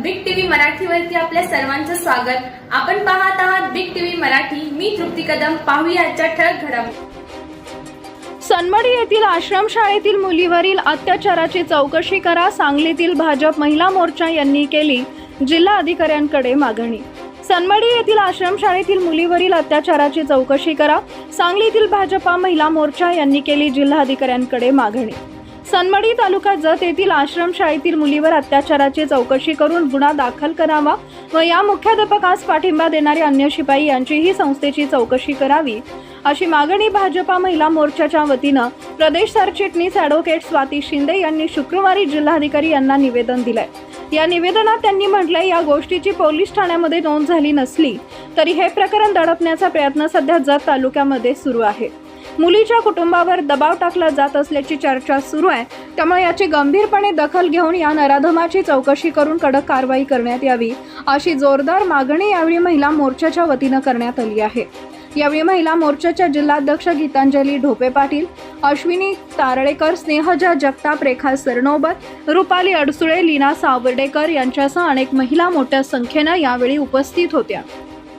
मराठीवरती आपल्या सर्वांचं स्वागत. आपण पाहत आहात बिग टीव्ही मराठी. मी तृप्ती कदम. पाहूया आजच्या ठळक घडामोडी सनमडी येथील आश्रमशाळेतील मुलीवरील अत्याचाराची चौकशी करा सांगलीतील भाजप महिला मोर्चा यांनी केली जिल्हा अधिकाऱ्यांकडे मागणी. सनमडी येथील आश्रमशाळेतील मुलीवरील अत्याचाराची चौकशी करा सांगलीतील भाजपा महिला मोर्चा यांनी केली जिल्हाधिकाऱ्यांकडे मागणी. सनमडी तालुका जत येथील आश्रमशाळेतील मुलीवर अत्याचाराची चौकशी करून गुन्हा दाखल करावा व या मुख्याध्यापकास पाठिंबा देणारे अन्य शिपाई यांचीही संस्थेची चौकशी करावी. अशी मागणी भाजपा महिला मोर्चाच्या वतीनं प्रदेश सरचिटणीस ॲडव्होकेट स्वाती शिंदे यांनी शुक्रवारी जिल्हाधिकारी यांना निवेदन दिलंय. या निवेदनात त्यांनी म्हटलंय या गोष्टीची पोलीस ठाण्यामध्ये नोंद झाली नसली तरी हे प्रकरण दडपण्याचा प्रयत्न सध्या जत तालुक्यामध्ये सुरू आहे. मुलीच्या कुटुंबावर दबाव टाकला जात असल्याची चर्चा सुरू आहे. त्यामुळे याची गंभीरपणे दखल घेऊन या नराधमाची चौकशी करून कडक कारवाई करण्यात यावी अशी जोरदार मागणी यावेळी महिला मोर्चाच्या वतीनं करण्यात आली आहे. यावेळी महिला मोर्चाच्या जिल्हाध्यक्ष गीतांजली ढोपे पाटील अश्विनी तारळेकर स्नेहजा जगताप रेखा सरनोबत रुपाली अडसुळे लीना सावर्डेकर यांच्यासह अनेक महिला मोठ्या संख्येनं यावेळी उपस्थित होत्या.